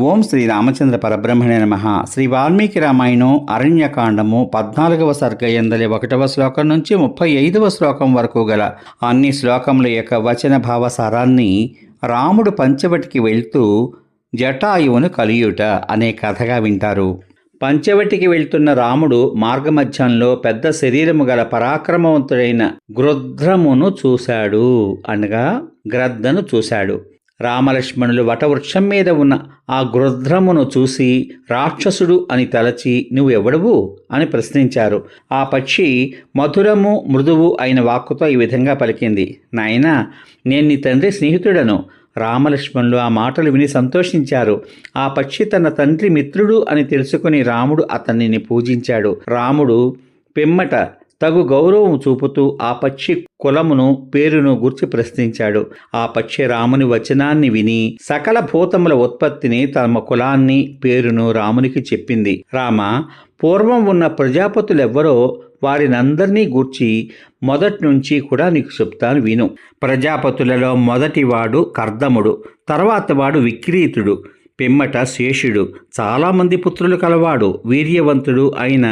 ఓం శ్రీ రామచంద్ర పరబ్రహ్మణే నమ. శ్రీ వాల్మీకి రామాయణం అరణ్యకాండము పద్నాలుగవ సర్గ ఎందలి ఒకటవ శ్లోకం నుంచి ముప్పై ఐదవ శ్లోకం వరకు గల అన్ని శ్లోకముల యొక్క వచన భావసారాన్ని రాముడు పంచవటికి వెళ్తూ జటాయువును కలియుట అనే కథగా వింటారు. పంచవటికి వెళ్తున్న రాముడు మార్గమధ్యంలో పెద్ద శరీరము గల పరాక్రమవంతుడైన గృధ్రమును చూశాడు. అనగా గ్రద్దను చూశాడు. రామలక్ష్మణులు వటవృక్షం మీద ఉన్న ఆ గృధ్రమును చూసి రాక్షసుడు అని తలచి నువ్వు ఎవడవు అని ప్రశ్నించారు. ఆ పక్షి మధురము మృదువు అయిన వాక్కుతో ఈ విధంగా పలికింది. నాయనా నేను నీ తండ్రి స్నేహితుడను. రామలక్ష్మణులు ఆ మాటలు విని సంతోషించారు. ఆ పక్షి తన తండ్రి మిత్రుడు అని తెలుసుకుని రాముడు అతనిని పూజించాడు. రాముడు పిమ్మట తగు గౌరవం చూపుతూ ఆ పక్షి కులమును పేరును గుర్చి ప్రశ్నించాడు. ఆ పక్షి రాముని వచనాన్ని విని సకల భూతముల ఉత్పత్తిని తమ కులాన్ని పేరును రామునికి చెప్పింది. రామ పూర్వం ఉన్న ప్రజాపతులెవ్వరో వారినందరినీ గూర్చి మొదటి నుంచి కూడా నీకు చెప్తాను విను. ప్రజాపతులలో మొదటివాడు కర్దముడు తర్వాత వాడు విక్రీతుడు. పిమ్మట శేషుడు చాలామంది పుత్రులు కలవాడు వీర్యవంతుడు అయిన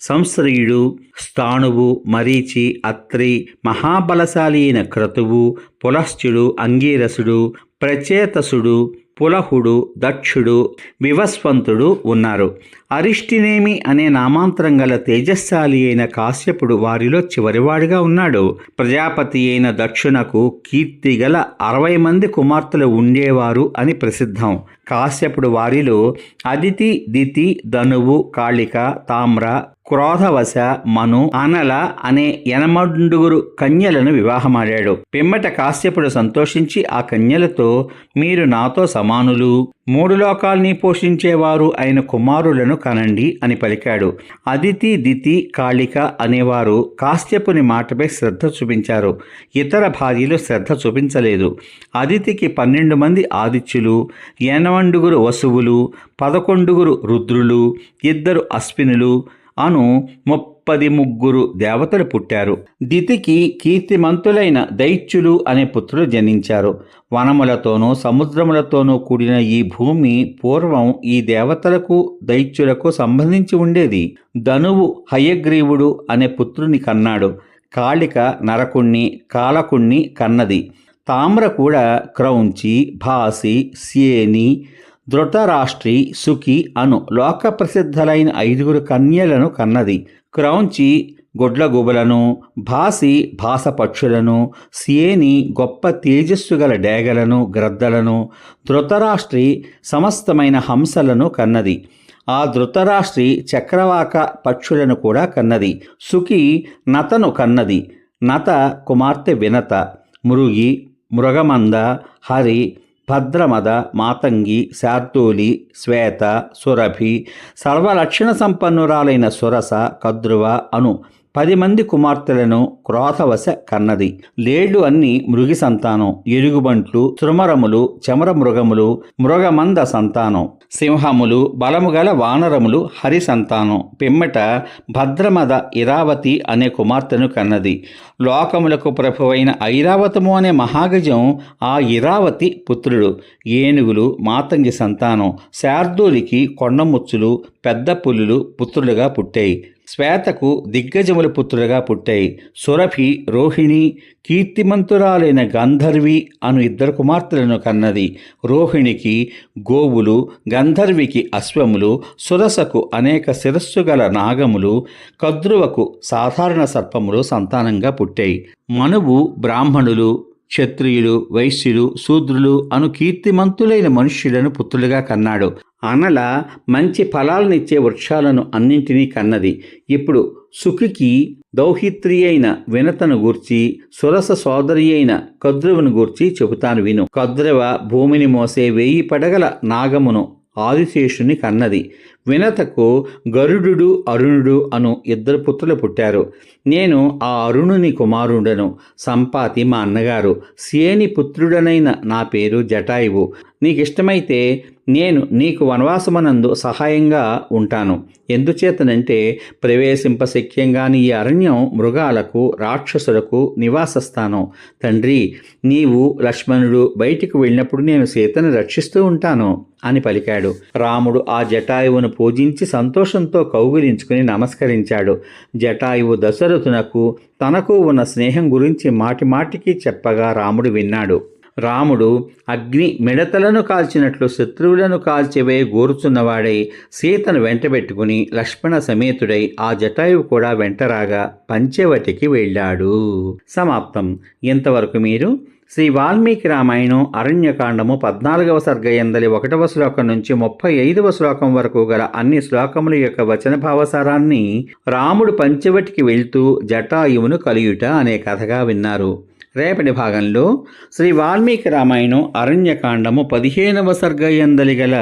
సంశ్రయుడు స్థాణువు మరీచి అత్రి మహాబలశాలి అయిన క్రతువు పులశ్చుడు అంగీరసుడు ప్రచేతసుడు పులహుడు దక్షుడు వివస్వంతుడు ఉన్నారు. అరిష్టినేమి అనే నామాంతరం గల తేజస్శాలి అయిన కాశ్యపుడు వారిలో చివరివాడిగా ఉన్నాడు. ప్రజాపతి అయిన దక్షునకు కీర్తి గల అరవై మంది కుమార్తెలు ఉండేవారు అని ప్రసిద్ధం. కాశ్యపుడు వారిలో అదితి దితి ధనువు కాళిక తామ్ర క్రోధవశ మను అనల అనే యనమండుగురు కన్యలను వివాహమాడాడు. పిమ్మట కాశ్యపుడు సంతోషించి ఆ కన్యలతో మీరు నాతో సమానులు. మూడు లోకాల్ని పోషించేవారు అయిన కుమారులను కనండి అని పలికాడు. అదితి దితి కాళిక అనేవారు కాశ్యపుని మాటపై శ్రద్ధ చూపించారు. ఇతర భార్యలు శ్రద్ధ చూపించలేదు. అదితికి పన్నెండు మంది ఆదిత్యులు ఎనవండుగురు వసువులు పదకొండుగురు రుద్రులు ఇద్దరు అశ్వినులు అను ముప్పది ముగ్గురు దేవతలు పుట్టారు. దితికి కీర్తిమంతులైన దైత్యులు అనే పుత్రులు జనించారు వనములతోనూ సముద్రములతోనూ కూడిన ఈ భూమి పూర్వం ఈ దేవతలకు దైత్యులకు సంబంధించి ఉండేది. ధనువు హయగ్రీవుడు అనే పుత్రుని కన్నాడు. కాళిక నరకుణ్ణి కాలకుణ్ణి కన్నది. తామ్ర కూడా క్రౌంచి భాసి సేని ధృతరాష్ట్రి సుఖి అను లోక ప్రసిద్ధులైన ఐదుగురు కన్యలను కన్నది. క్రౌంచి గుడ్లగూబలను భాసి భాసపక్షులను సేని గొప్ప తేజస్సు గల డేగలను గ్రద్దలను ధృతరాష్ట్రి సమస్తమైన హంసలను కన్నది. ఆ ధృతరాష్ట్రి చక్రవాక పక్షులను కూడా కన్నది. సుఖి నతను కన్నది. నత కుమార్తె వినత. మృగి మృగమంద హరి భద్రమద మాతంగి శార్దూలి శ్వేత సురభి సర్వలక్షణ సంపన్నురాలైన సురస కద్రువ అను. పది మంది కుమార్తెలను క్రోధవశ కన్నది. లేళ్ళు అన్ని మృగి సంతానం ఎరుగుబంట్లు తృమరములు చమర మృగములు మృగమంద సంతానం సింహములు బలముగల వానరములు హరి సంతానం. పిమ్మట భద్రమద ఇరావతి అనే కుమార్తెను కన్నది. లోకములకు ప్రభువైన ఐరావతము అనే మహాగజం ఆ ఇరావతి పుత్రుడు. ఏనుగులు మాతంగి సంతానం శార్దూలికి కొండముచ్చులు పెద్ద పులులు పుత్రులుగా పుట్టాయి. శ్వేతకు దిగ్గజముల పుత్రులుగా పుట్టాయి. సురభి రోహిణి కీర్తిమంతురాలైన గంధర్వి అను ఇద్దరు కుమార్తెలను కన్నది. రోహిణికి గోవులు గంధర్వికి అశ్వములు సురసకు అనేక శిరస్సు గల నాగములు కద్రువకు సాధారణ సర్పములు సంతానంగా పుట్టాయి. మనువు బ్రాహ్మణులు క్షత్రియులు వైశ్యులు శూద్రులు అను కీర్తిమంతులైన మనుష్యులను పుత్రులుగా కన్నాడు. అనల మంచి ఫలాలనిచ్చే వృక్షాలను అన్నింటినీ కన్నది. ఇప్పుడు సుఖికి దౌహిత్రి అయిన వినతను గూర్చి సురస సోదరి అయిన కద్రువును గూర్చి చెబుతాను విను. కద్రవ భూమిని మోసే వేయి పడగల నాగమును ఆదిశేషుని కన్నది. వినతకు గరుడు అరుణుడు అను ఇద్దరు పుత్రులు పుట్టారు. నేను ఆ అరుణుని కుమారుడను సంపాతి మా అన్నగారు సేని పుత్రుడనైన నా పేరు జటాయువు. నీకిష్టమైతే నేను నీకు వనవాసమనందు సహాయంగా ఉంటాను. ఎందుచేతనంటే ప్రవేశింపశక్యంగాని ఈ అరణ్యం మృగాలకు రాక్షసులకు నివాసస్థానం. తండ్రి నీవు లక్ష్మణుడు బయటికి వెళ్ళినప్పుడు నేను సీతను రక్షిస్తూ ఉంటాను అని పలికాడు. రాముడు ఆ జటాయువును పూజించి సంతోషంతో కౌగిలించుకుని నమస్కరించాడు. జటాయువు దశరథునకు తనకు ఉన్న స్నేహం గురించి మాటి మాటికి చెప్పగా రాముడు విన్నాడు. రాముడు అగ్ని మిడతలను కాల్చినట్లు శత్రువులను కాల్చివే గోరుచున్నవాడై సీతను వెంటబెట్టుకుని లక్ష్మణ సమేతుడై ఆ జటాయువు కూడా వెంటరాగా పంచవటికి వెళ్ళాడు. సమాప్తం. ఇంతవరకు మీరు? శ్రీ వాల్మీకి రామాయణం అరణ్యకాండము పద్నాలుగవ సర్గ ఎందలి ఒకటవ శ్లోకం నుంచి ముప్పై ఐదవ శ్లోకం వరకు గల అన్ని శ్లోకముల యొక్క వచన భావసారాన్ని రాముడు పంచవటికి వెళ్తూ జటాయువును కలియుట అనే కథగా విన్నారు. రేపటి భాగంలో శ్రీ వాల్మీకి రామాయణం అరణ్యకాండము పదిహేనవ సర్గయందలి గల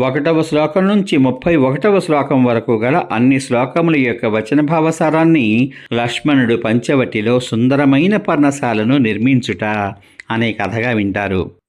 ఒకటవ శ్లోకం నుంచి ముప్పై ఒకటవ శ్లోకం వరకు గల అన్ని శ్లోకముల యొక్క వచన భావసారాన్ని లక్ష్మణుడు పంచవటిలో సుందరమైన పర్ణశాలను నిర్మించుట అనే కథగా వింటారు.